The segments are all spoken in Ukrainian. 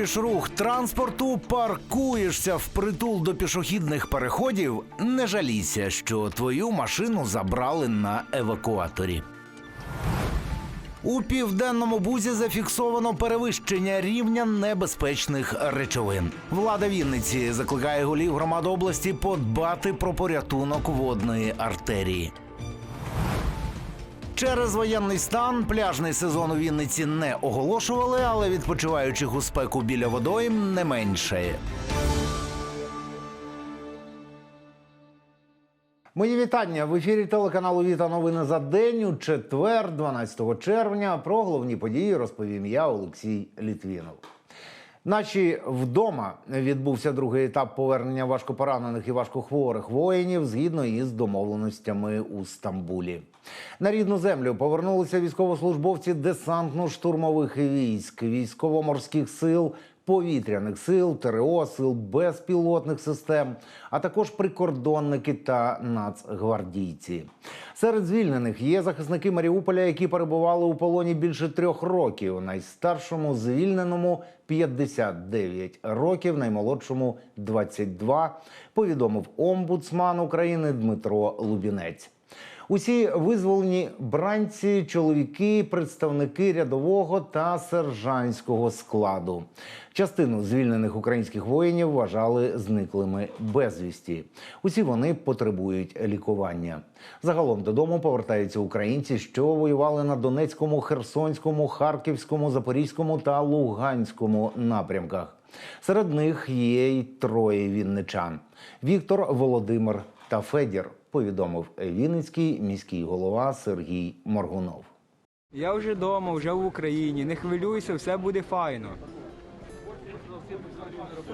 Блокуєш рух транспорту, паркуєшся впритул до пішохідних переходів. Не жалійся, що твою машину забрали на евакуаторі. У південному бузі зафіксовано перевищення рівня небезпечних речовин. Влада Вінниці закликає голів громад області подбати про порятунок водної артерії. Через воєнний стан пляжний сезон у Вінниці не оголошували, але відпочиваючих у спеку біля водойм не менше. Мої вітання в ефірі телеканалу Віта новини за день у четвер, 12 червня. Про головні події розповім я, Олексій Літвінов. Наче вдома відбувся другий етап повернення важкопоранених і важкохворих воїнів згідно із домовленостями у Стамбулі. На рідну землю повернулися військовослужбовці десантно-штурмових військ, військово-морських сил, повітряних сил, ТРО, сил безпілотних систем, а також прикордонники та нацгвардійці. Серед звільнених є захисники Маріуполя, які перебували у полоні більше трьох років. Найстаршому звільненому 59 років, наймолодшому 22, повідомив омбудсман України Дмитро Лубінець. Усі визволені бранці, чоловіки, представники рядового та сержантського складу. Частину звільнених українських воїнів вважали зниклими безвісті. Усі вони потребують лікування. Загалом додому повертаються українці, що воювали на Донецькому, Херсонському, Харківському, Запорізькому та Луганському напрямках. Серед них є й троє вінничан: Віктор, Володимир та Федір повідомив Вінницький міський голова Сергій Моргунов. Я вже вдома, вже в Україні. Не хвилюйся, все буде файно.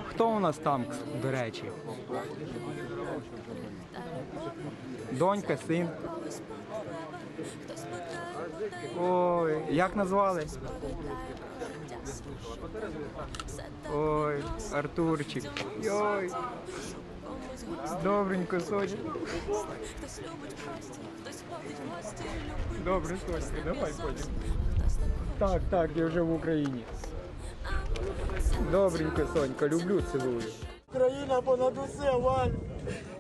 Хто у нас там, до речі? Донька, син. Ой, як назвали? Ой, Артурчик. Ой. Добренько, Соня. Добре, Сонька, давай потім. Так, так, я вже в Україні. Добренько, Сонька, люблю, цілую. Україна понад усе, Валь.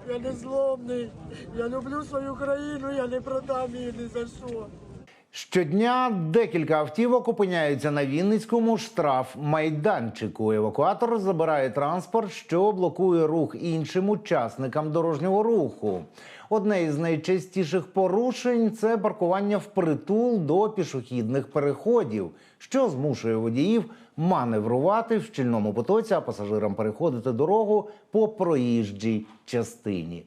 Я не злобний. Я люблю свою країну, я не продам її ні за що. Щодня декілька автівок опиняються на Вінницькому штраф-майданчику. Евакуатор забирає транспорт, що блокує рух іншим учасникам дорожнього руху. Одне із найчастіших порушень це паркування впритул до пішохідних переходів, що змушує водіїв маневрувати в щільному потоці, а пасажирам переходити дорогу по проїжджій частині.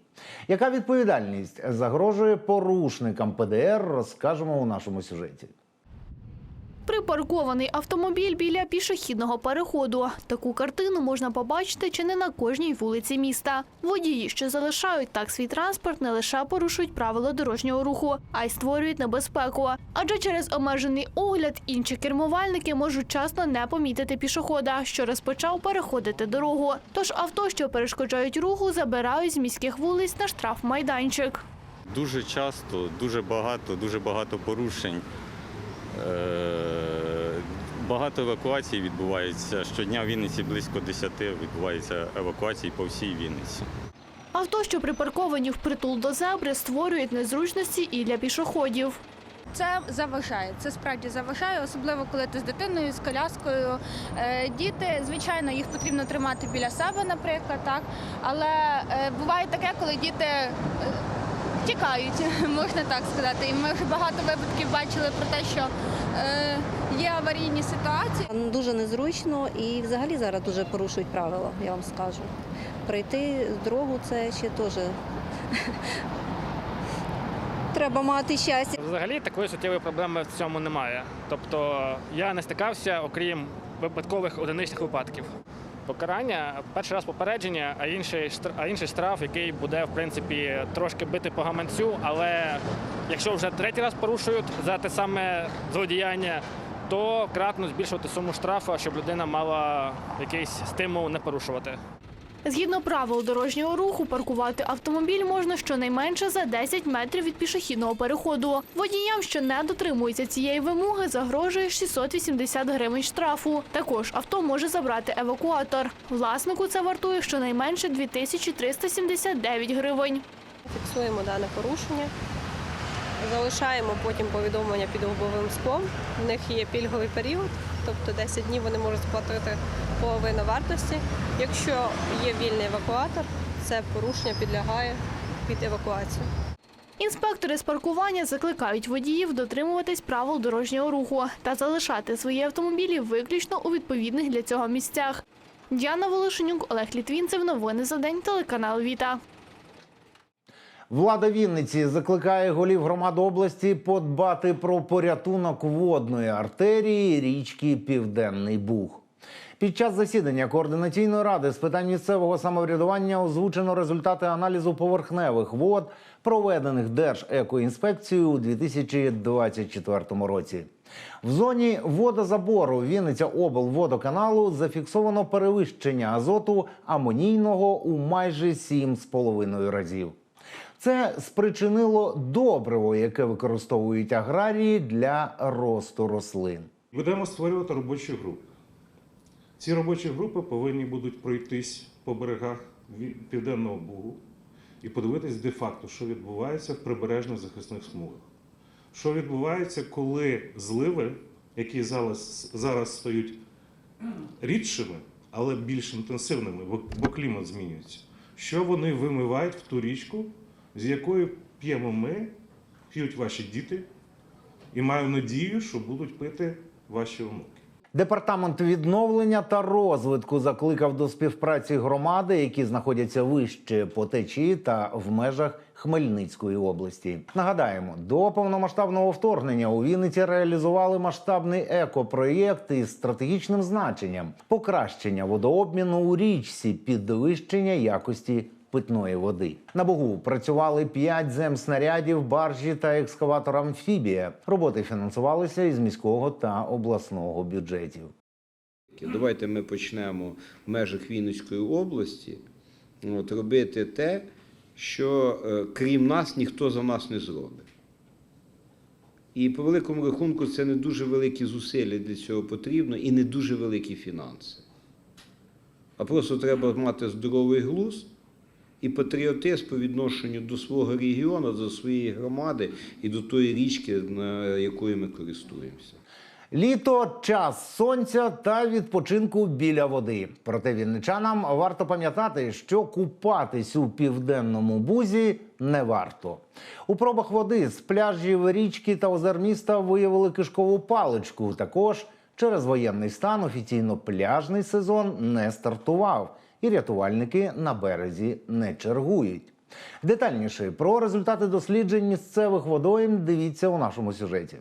Яка відповідальність загрожує порушникам ПДР, розкажемо у нашому сюжеті. Припаркований автомобіль біля пішохідного переходу. Таку картину можна побачити чи не на кожній вулиці міста. Водії, що залишають так свій транспорт, не лише порушують правила дорожнього руху, а й створюють небезпеку. Адже через обмежений огляд інші кермувальники можуть часто не помітити пішохода, що розпочав переходити дорогу. Тож авто, що перешкоджають руху, забирають з міських вулиць на штрафмайданчик. Дуже часто, дуже багато, дуже багато порушень. Е, Багато евакуацій відбувається. Щодня в Вінниці близько 10 відбувається евакуацій по всій Вінниці. Авто, що припарковані впритул до зебри, створюють незручності і для пішоходів. Це заважає. Це справді заважає, особливо коли ти з дитиною, з коляскою. Е, Діти, звичайно, їх потрібно тримати біля себе, наприклад, так. Але е, буває таке, коли діти е, тікають, можна так сказати. І ми вже багато випадків бачили про те, що є аварійні ситуації. Дуже незручно і взагалі зараз дуже порушують правила, я вам скажу. Пройти дорогу це ще теж треба мати щастя. Взагалі такої суттєвої проблеми в цьому немає. Тобто я не стикався, окрім випадкових одиничних випадків. Покарання перший раз попередження, а інший штраф, а інший штраф, який буде в принципі трошки бити по гаманцю. Але якщо вже третій раз порушують за те саме злодіяння, то кратно збільшувати суму штрафу, щоб людина мала якийсь стимул не порушувати. Згідно правил дорожнього руху, паркувати автомобіль можна щонайменше за 10 метрів від пішохідного переходу. Водіям, що не дотримуються цієї вимоги, загрожує 680 гривень штрафу. Також авто може забрати евакуатор. Власнику це вартує щонайменше 2379 гривень. Фіксуємо дане порушення, залишаємо потім повідомлення під лобовим склом. Них є пільговий період, тобто 10 днів вони можуть сплатити половину вартості. Якщо є вільний евакуатор, це порушення підлягає під евакуацію. Інспектори з паркування закликають водіїв дотримуватись правил дорожнього руху та залишати свої автомобілі виключно у відповідних для цього місцях. Діана Волошенюк, Олег Літвінцев. Новини за день. Телеканал Віта. Влада Вінниці закликає голів громад області подбати про порятунок водної артерії річки Південний Буг. Під час засідання координаційної ради з питань місцевого самоврядування озвучено результати аналізу поверхневих вод, проведених Держекоінспекцією у 2024 році. В зоні водозабору Вінниця облводоканалу зафіксовано перевищення азоту амонійного у майже 7,5 разів. Це спричинило добриво, яке використовують аграрії для росту рослин. Будемо створювати робочі групи. Ці робочі групи повинні будуть пройтись по берегах Південного Бугу і подивитись де-факто, що відбувається в прибережних захисних смугах. Що відбувається, коли зливи, які зараз, зараз стають рідшими, але більш інтенсивними, бо клімат змінюється, що вони вимивають в ту річку, з якої п'ємо ми, п'ють ваші діти, і маю надію, що будуть пити ваші онуки. Департамент відновлення та розвитку закликав до співпраці громади, які знаходяться вище по течії та в межах Хмельницької області. Нагадаємо, до повномасштабного вторгнення у Вінниці реалізували масштабний екопроєкт із стратегічним значенням покращення водообміну у річці, підвищення якості питної води. На Богу працювали п'ять земснарядів, баржі та екскаватор амфібія. Роботи фінансувалися із міського та обласного бюджетів. Давайте ми почнемо в межах Вінницької області от, робити те, що е, крім нас ніхто за нас не зробить. І по великому рахунку це не дуже великі зусилля для цього потрібно і не дуже великі фінанси. А просто треба мати здоровий глузд і патріотизм по відношенню до свого регіону, до своєї громади і до тої річки, на якою ми користуємося. Літо час сонця та відпочинку біля води. Проте вінничанам варто пам'ятати, що купатись у південному бузі не варто. У пробах води з пляжів річки та озер міста виявили кишкову паличку. Також через воєнний стан офіційно пляжний сезон не стартував, і рятувальники на березі не чергують. Детальніше про результати досліджень місцевих водойм дивіться у нашому сюжеті.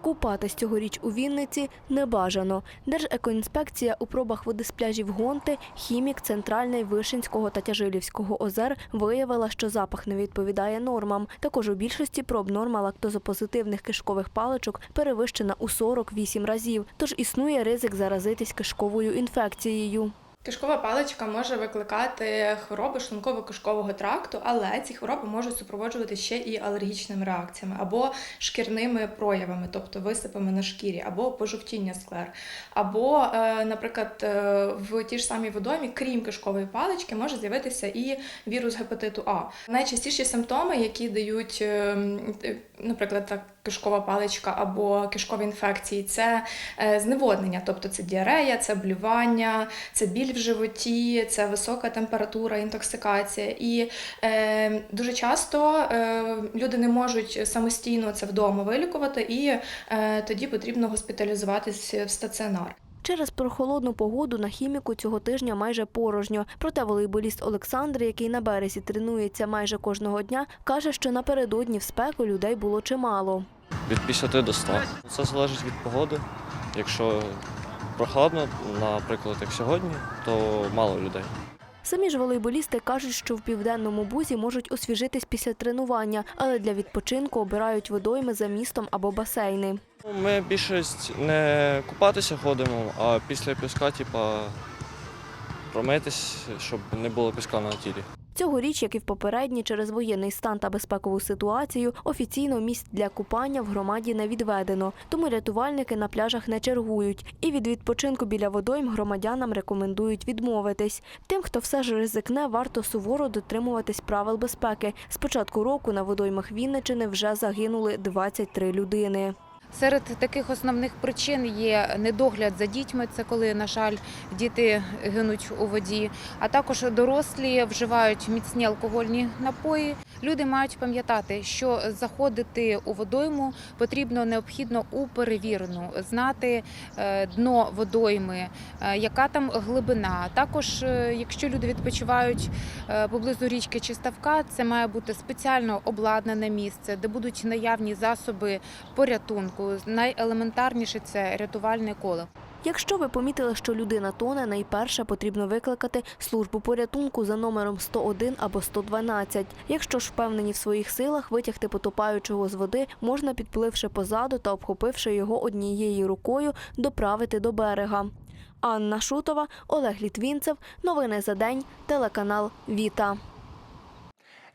Купатись цьогоріч у Вінниці не бажано. Держекоінспекція у пробах води з пляжів Гонти, Хімік, Центральний, Вишинського та Тяжилівського озер виявила, що запах не відповідає нормам. Також у більшості проб норма лактозопозитивних кишкових паличок перевищена у 48 разів, тож існує ризик заразитись кишковою інфекцією. Кишкова паличка може викликати хвороби шлунково-кишкового тракту, але ці хвороби можуть супроводжувати ще і алергічними реакціями або шкірними проявами, тобто висипами на шкірі, або пожовтіння склер. Або, е, наприклад, е, в тій ж самій водоймі, крім кишкової палички, може з'явитися і вірус гепатиту А. Найчастіші симптоми, які дають, е, е, наприклад, так, кишкова паличка або кишкові інфекції, це е, зневоднення, тобто це діарея, це блювання, це біль в животі, це висока температура, інтоксикація. І е, дуже часто е, люди не можуть самостійно це вдома вилікувати, і е, тоді потрібно госпіталізуватись в стаціонар. Через прохолодну погоду на хіміку цього тижня майже порожньо. Проте волейболіст Олександр, який на березі тренується майже кожного дня, каже, що напередодні в спеку людей було чимало. Від 50 до 100. Це залежить від погоди. Якщо прохладно, наприклад, як сьогодні, то мало людей. Самі ж волейболісти кажуть, що в південному бузі можуть освіжитись після тренування, але для відпочинку обирають водойми за містом або басейни. Ми більшість не купатися ходимо, а після піска, типа, промитись, щоб не було піска на тілі. Цьогоріч, як і в попередні, через воєнний стан та безпекову ситуацію, офіційно місць для купання в громаді не відведено, тому рятувальники на пляжах не чергують. І від відпочинку біля водойм громадянам рекомендують відмовитись. Тим, хто все ж ризикне, варто суворо дотримуватись правил безпеки. З початку року на водоймах Вінничини вже загинули 23 людини. Серед таких основних причин є недогляд за дітьми, це коли, на жаль, діти гинуть у воді, а також дорослі вживають міцні алкогольні напої. Люди мають пам'ятати, що заходити у водойму потрібно необхідно у перевірену, знати е, дно водойми, е, яка там глибина. Також, е, якщо люди відпочивають поблизу річки чи ставка, це має бути спеціально обладнане місце, де будуть наявні засоби порятунку. Найелементарніше це рятувальне коло. Якщо ви помітили, що людина тоне, найперше потрібно викликати службу порятунку за номером 101 або 112. Якщо ж впевнені в своїх силах, витягти потопаючого з води можна, підпливши позаду та обхопивши його однією рукою, доправити до берега. Анна Шутова, Олег Літвінцев. Новини за день. Телеканал Віта.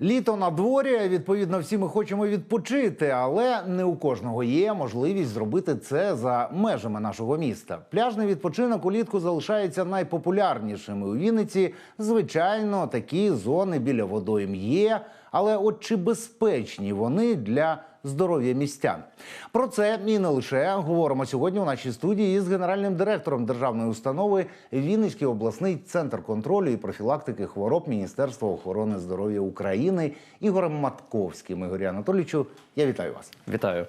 Літо на дворі, відповідно, всі ми хочемо відпочити, але не у кожного є можливість зробити це за межами нашого міста. Пляжний відпочинок улітку залишається найпопулярнішими у Вінниці. Звичайно, такі зони біля водойм є. Але от чи безпечні вони для здоров'я містян? Про це і не лише говоримо сьогодні у нашій студії із генеральним директором державної установи Вінницький обласний центр контролю і профілактики хвороб Міністерства охорони здоров'я України Ігорем Матковським. Ігорі Анатолійовичу, я вітаю вас. Вітаю.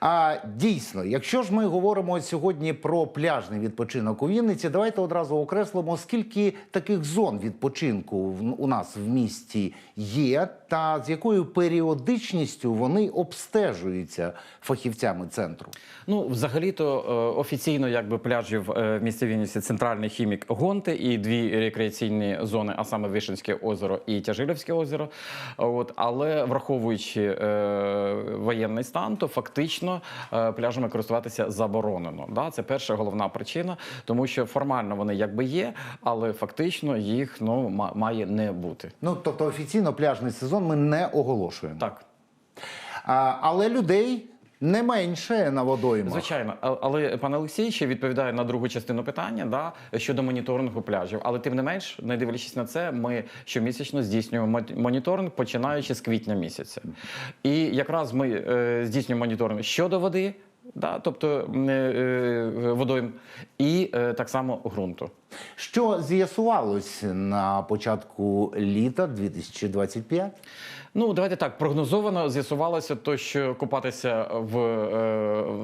А дійсно, якщо ж ми говоримо сьогодні про пляжний відпочинок у Вінниці, давайте одразу окреслимо, скільки таких зон відпочинку у нас в місті є, та з якою періодичністю вони обстежуються фахівцями центру. Ну, взагалі-то е, офіційно якби пляжів е, в місті Вінниці центральний хімік Гонти і дві рекреаційні зони, а саме Вишенське озеро і Тяжилівське озеро. От, але враховуючи е, воєнний стан, то фактично е, пляжами користуватися заборонено. Да? Це перша головна причина, тому що формально вони якби є, але фактично їх ну, має не бути. Ну тобто офіційно пляжний сезон ми не оголошуємо. Так. А, але людей не менше на водоймах. Звичайно, але пан Олексій ще відповідає на другу частину питання да, щодо моніторингу пляжів. Але тим не менш, не дивлячись на це, ми щомісячно здійснюємо моніторинг, починаючи з квітня місяця. І якраз ми е, здійснюємо моніторинг щодо води. Да, тобто е, е, водойм, і е, так само ґрунту. Що з'ясувалось на початку літа 2025? Ну, давайте так. Прогнозовано з'ясувалося, то, що купатися в,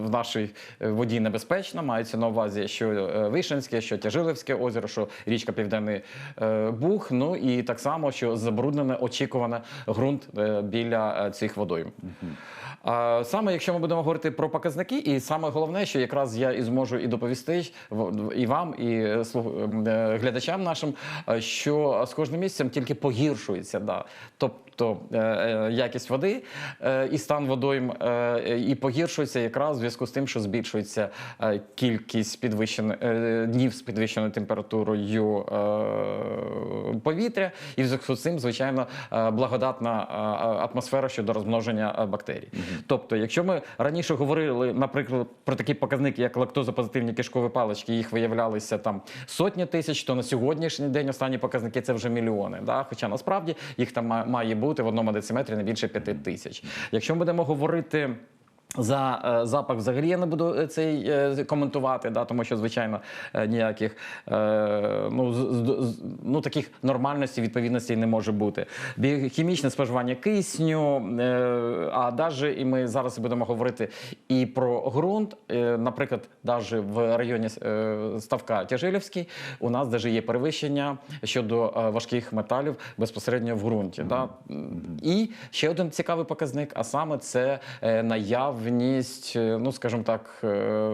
в нашій воді небезпечно. Мається на увазі, що Вишенське, що Тяжилівське озеро, що річка Південний Буг. Ну і так само, що забруднене очікуване ґрунт біля цих водойм. А саме, якщо ми будемо говорити про показники, і саме головне, що якраз я і зможу і доповісти і вам, і е, е, глядачам нашим, е, що з кожним місяцем тільки погіршується. Да. Тобто якість води і стан водойм і погіршується якраз в зв'язку з тим, що збільшується кількість підвищених днів з підвищеною температурою повітря, і в зв'язку з цим, звичайно, благодатна атмосфера щодо розмноження бактерій. Тобто, якщо ми раніше говорили, наприклад, про такі показники, як лактозопозитивні кишкові палички, їх виявлялися там сотні тисяч, то на сьогоднішній день останні показники це вже мільйони. Да? Хоча насправді їх там має бути в одному дециметрі не більше п'яти тисяч. Якщо ми будемо говорити. За е, запах взагалі я не буду е, цей е, коментувати, да, тому що, звичайно, ніяких ну, з, з- з- ну, таких нормальностей, відповідностей не може бути. Біохімічне споживання кисню, а навіть і ми зараз будемо говорити і про ґрунт. Наприклад, навіть в районі ставка Тяжилівський у нас навіть є перевищення щодо важких металів безпосередньо в ґрунті. Да? І ще один цікавий показник, а саме це е, наявність, е, ну скажімо так, е,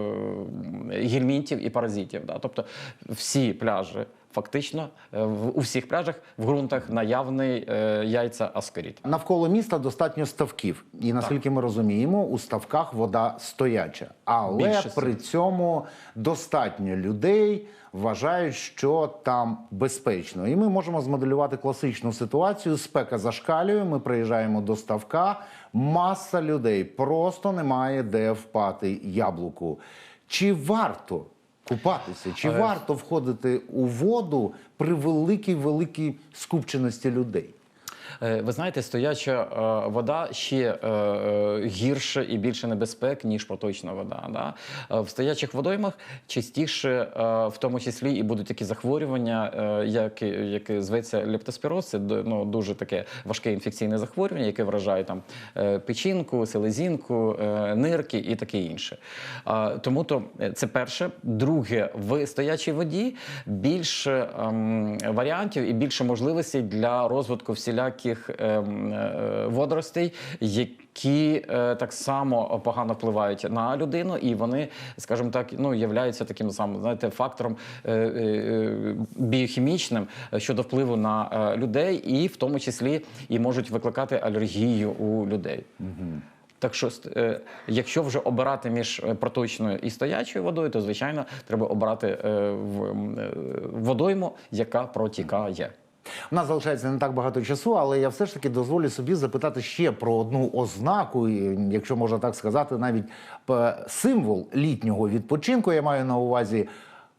гельмінтів і паразитів. Да? Тобто всі пляжі фактично е, в у всіх пляжах в ґрунтах наявний е, яйця аскоріт. Навколо міста достатньо ставків, і наскільки ми розуміємо, у ставках вода стояча. Але Більшість. при цьому достатньо людей вважають, що там безпечно. І ми можемо змоделювати класичну ситуацію. Спека зашкалює. Ми приїжджаємо до ставка. Маса людей просто немає де впати яблуку. Чи варто купатися? Чи варто входити у воду при великій великій скупченості людей? Е, Ви знаєте, стояча е, вода ще е, гірше і більше небезпек, ніж проточна вода. Да? В стоячих водоймах частіше, в тому числі, і будуть такі захворювання, як, яке зветься лептоспіроз. Це ну, дуже таке важке інфекційне захворювання, яке вражає там печінку, селезінку, нирки і таке інше. Тому то це перше. Друге, в стоячій воді більше ем, варіантів і більше можливостей для розвитку всіляких ем, е, водоростей, які е, так само погано впливають на людину, і вони, скажімо так, ну являються таким самим знаєте, фактором е, біохімічним щодо впливу на людей, і в тому числі і можуть викликати алергію у людей. Так що, якщо вже обирати між проточною і стоячою водою, то звичайно треба е, водойму, яка протікає. У нас залишається не так багато часу, але я все ж таки дозволю собі запитати ще про одну ознаку, якщо можна так сказати, навіть символ літнього відпочинку. Я маю на увазі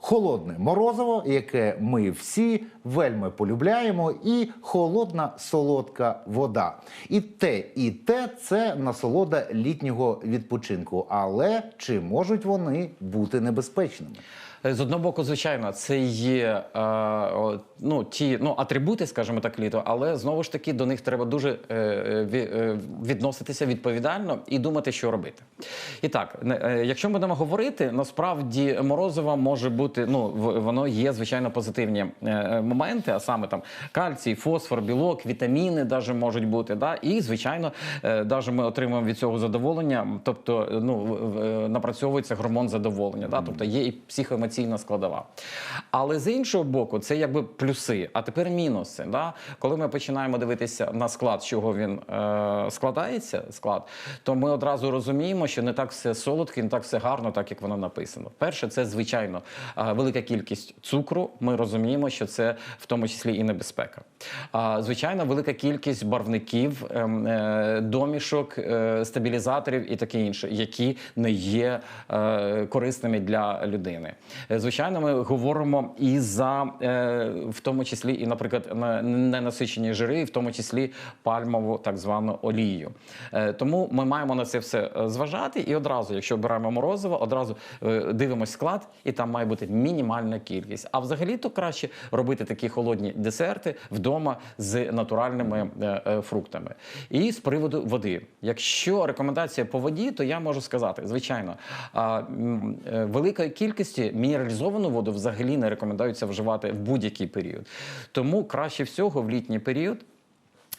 холодне морозиво, яке ми всі вельми полюбляємо, і холодна солодка вода. І те, і те це насолода літнього відпочинку. Але чи можуть вони бути небезпечними? Е, З одного боку, звичайно, це є е, ну, ті ну, атрибути, скажімо так, літо, але знову ж таки до них треба дуже е, е, е, відноситися відповідально і думати, що робити. І так, е, якщо будемо говорити, насправді морозиво може бути, ну воно є звичайно позитивні е, моменти, а саме там кальцій, фосфор, білок, вітаміни навіть можуть бути. Да? І звичайно, е, навіть ми отримуємо від цього задоволення, тобто ну напрацьовується гормон задоволення, да? тобто є і психоемоційна складова. Але з іншого боку, це якби плюси. А тепер мінуси. Да? Коли ми починаємо дивитися на склад, чого він е, складається, склад, то ми одразу розуміємо, що не так все солодке, не так все гарно, так як воно написано. Перше, це звичайно е, велика кількість цукру. Ми розуміємо, що це в тому числі і небезпека. Звичайно, велика кількість барвників, ем, е, домішок, е, стабілізаторів і таке інше, які не є е, корисними для людини. Звичайно, ми говоримо і за в тому числі, і, наприклад, на ненасичені жири, і в тому числі пальмову так звану олію. Тому ми маємо на це все зважати. І одразу, якщо обираємо морозиво, одразу дивимось склад, і там має бути мінімальна кількість. А взагалі то краще робити такі холодні десерти вдома з натуральними е, е, фруктами. І з приводу води. Якщо рекомендація по воді, то я можу сказати, звичайно, е, великої кількості мінералізовану воду взагалі не рекомендується вживати в будь-який період. Тому краще всього в літній період.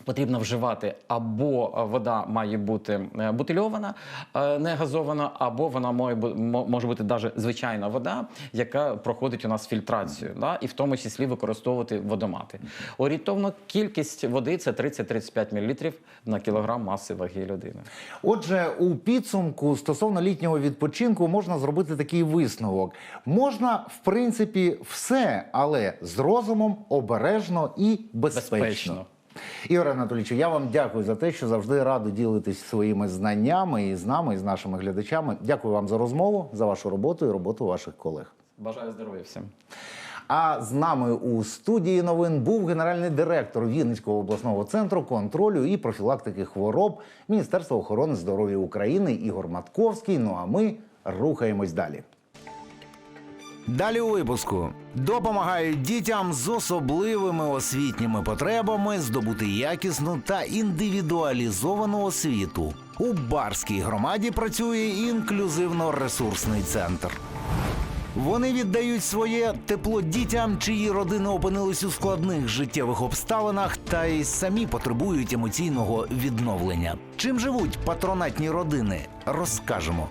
Потрібно вживати або е, вода має бути е, бутильована, е, не газована, або вона має може бути навіть звичайна вода, яка проходить у нас фільтрацію, да? і в тому числі використовувати водомати. Орієнтовна кількість води це 30-35 мл на кілограм маси ваги людини. Отже, у підсумку стосовно літнього відпочинку можна зробити такий висновок. Можна, в принципі, все, але з розумом, обережно і безпечно. Безпечно. Ігор Анатолійович, я вам дякую за те, що завжди радий ділитись своїми знаннями і з нами, і з нашими глядачами. Дякую вам за розмову, за вашу роботу і роботу ваших колег. Бажаю здоров'я всім. А з нами у студії новин був генеральний директор Вінницького обласного центру контролю і профілактики хвороб Міністерства охорони здоров'я України Ігор Матковський. Ну а ми рухаємось далі. Далі у випуску допомагають дітям з особливими освітніми потребами здобути якісну та індивідуалізовану освіту. У Барській громаді працює інклюзивно-ресурсний центр. Вони віддають своє тепло дітям, чиї родини опинились у складних життєвих обставинах, та й самі потребують емоційного відновлення. Чим живуть патронатні родини, розкажемо.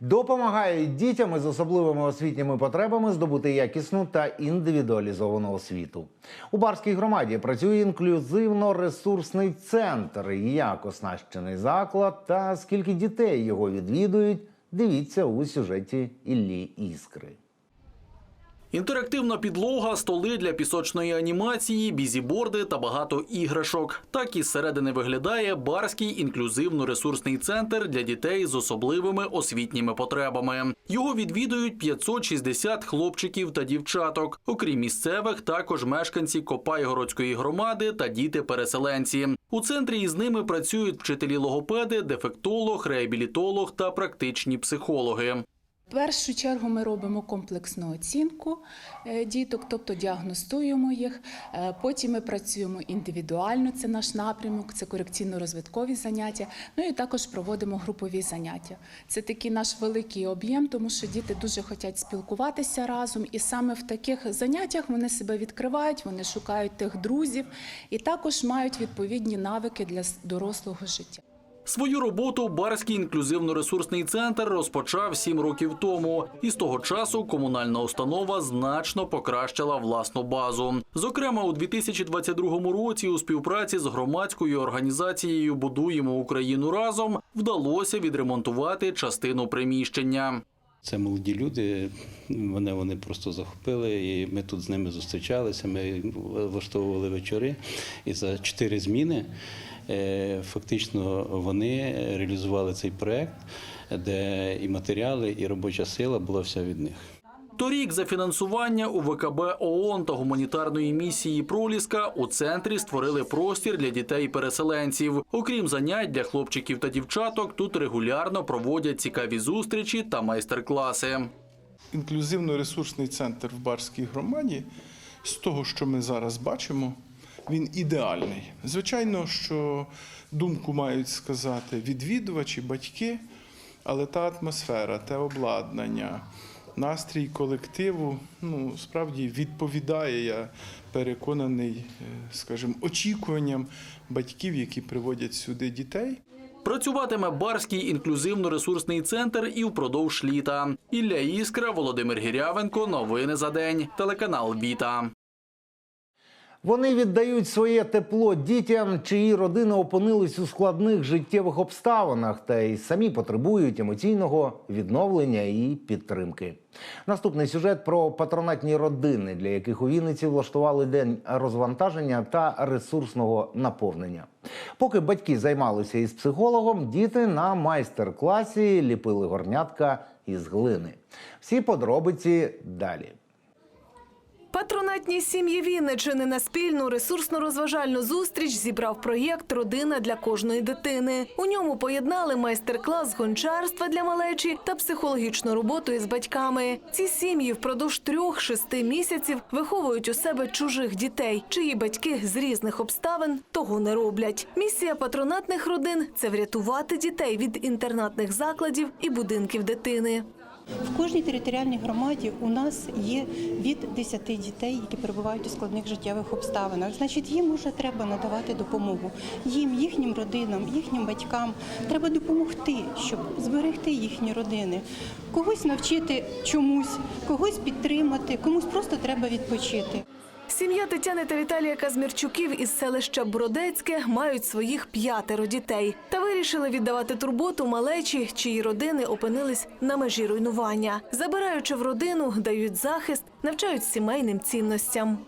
Допомагають дітям із особливими освітніми потребами здобути якісну та індивідуалізовану освіту. У Барській громаді працює інклюзивно-ресурсний центр. Як оснащений заклад та скільки дітей його відвідують, дивіться у сюжеті Іллі Іскри. Інтерактивна підлога, столи для пісочної анімації, бізіборди та багато іграшок. Так із середини виглядає Барський інклюзивно-ресурсний центр для дітей з особливими освітніми потребами. Його відвідують 560 хлопчиків та дівчаток. Окрім місцевих, також мешканці Копайгородської громади та діти-переселенці. У центрі із ними працюють вчителі логопеди, дефектолог, реабілітолог та практичні психологи. В першу чергу ми робимо комплексну оцінку е, діток, тобто діагностуємо їх. Е, Потім ми працюємо індивідуально, це наш напрямок, це корекційно-розвиткові заняття. Ну і також проводимо групові заняття. Це такий наш великий об'єм, тому що діти дуже хочуть спілкуватися разом, і саме в таких заняттях вони себе відкривають, вони шукають тих друзів і також мають відповідні навики для дорослого життя. Свою роботу Барський інклюзивно-ресурсний центр розпочав сім років тому, і з того часу комунальна установа значно покращила власну базу. Зокрема, у 2022 році у співпраці з громадською організацією Будуємо Україну разом вдалося відремонтувати частину приміщення. Це молоді люди, мене вони просто захопили, і ми тут з ними зустрічалися. Ми влаштовували вечори. І за чотири зміни фактично вони реалізували цей проект, де і матеріали, і робоча сила була вся від них. Торік за фінансування УВКБ ООН та гуманітарної місії Проліска у центрі створили простір для дітей-переселенців. Окрім занять для хлопчиків та дівчаток, тут регулярно проводять цікаві зустрічі та майстер-класи. Інклюзивно-ресурсний центр в Барській громаді, з того, що ми зараз бачимо, він ідеальний. Звичайно, що думку мають сказати відвідувачі, батьки, але та атмосфера, те обладнання, настрій колективу ну, справді відповідає, я переконаний, е, скажімо, очікуванням батьків, які приводять сюди дітей. Працюватиме Барський інклюзивно-ресурсний центр і впродовж літа. Ілля Іскра, Володимир Гірявенко. Новини за день. Телеканал Віта. Вони віддають своє тепло дітям, чиї родини опинились у складних життєвих обставинах та й самі потребують емоційного відновлення і підтримки. Наступний сюжет про патронатні родини, для яких у Вінниці влаштували день розвантаження та ресурсного наповнення. Поки батьки займалися із психологом, діти на майстер-класі ліпили горнятка із глини. Всі подробиці далі. Патронатні сім'ї Вінничини на спільну ресурсно-розважальну зустріч зібрав проєкт Родина для кожної дитини. У ньому поєднали майстер-клас з гончарства для малечі та психологічну роботу із батьками. Ці сім'ї впродовж трьох-шести місяців виховують у себе чужих дітей, чиї батьки з різних обставин того не роблять. Місія патронатних родин це врятувати дітей від інтернатних закладів і будинків дитини. В кожній територіальній громаді у нас є від 10 дітей, які перебувають у складних життєвих обставинах. Значить, їм вже треба надавати допомогу. Їм, їхнім родинам, їхнім батькам треба допомогти, щоб зберегти їхні родини. Когось навчити чомусь, когось підтримати, комусь просто треба відпочити. Сім'я Тетяни та Віталія Казмірчуків із селища Бродецьке мають своїх п'ятеро дітей та вирішили віддавати турботу малечі, чиї родини опинились на межі руйнування. Забираючи в родину, дають захист, навчають сімейним цінностям.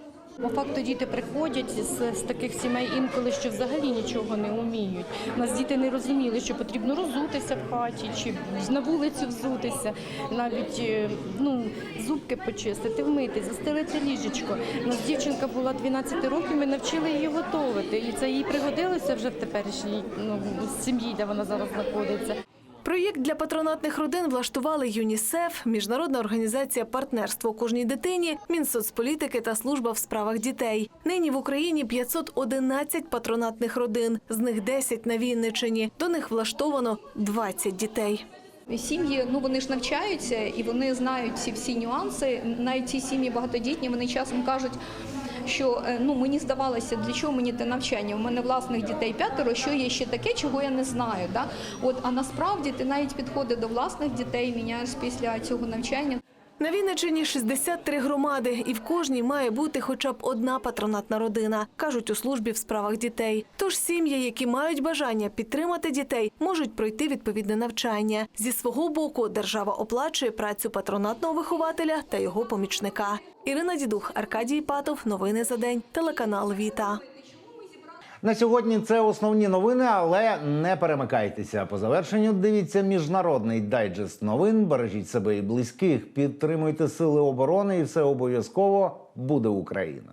По факту діти приходять з, з таких сімей інколи, що взагалі нічого не вміють. У нас діти не розуміли, що потрібно розутися в хаті чи на вулицю взутися, навіть е, ну, зубки почистити, вмити, застелити ліжечко. У нас дівчинка була 12 років, ми навчили її готувати. І це їй пригодилося вже в теперішній ну, сім'ї, де вона зараз знаходиться. Проєкт для патронатних родин влаштували ЮНІСЕФ, Міжнародна організація партнерство кожній дитині, Мінсоцполітики та служба в справах дітей. Нині в Україні 511 патронатних родин, з них 10 на Вінничині. До них влаштовано 20 дітей. Сім'ї ну вони ж навчаються і вони знають ці всі нюанси. Навіть ці сім'ї багатодітні вони часом кажуть, що е, ну мені здавалося, для чого мені те навчання? У мене власних дітей п'ятеро, що є ще таке, чого я не знаю. Да? От а насправді ти навіть підходиш до власних дітей, міняєш після цього навчання. На Вінниччині 63 громади, і в кожній має бути хоча б одна патронатна родина, кажуть у службі в справах дітей. Тож сім'ї, які мають бажання підтримати дітей, можуть пройти відповідне навчання. Зі свого боку держава оплачує працю патронатного вихователя та його помічника. Ірина Дідух, Аркадій Патов. Новини за день. Телеканал Віта. На сьогодні це основні новини, але не перемикайтеся. По завершенню дивіться міжнародний дайджест новин. Бережіть себе і близьких, підтримуйте сили оборони, і все обов'язково буде Україна.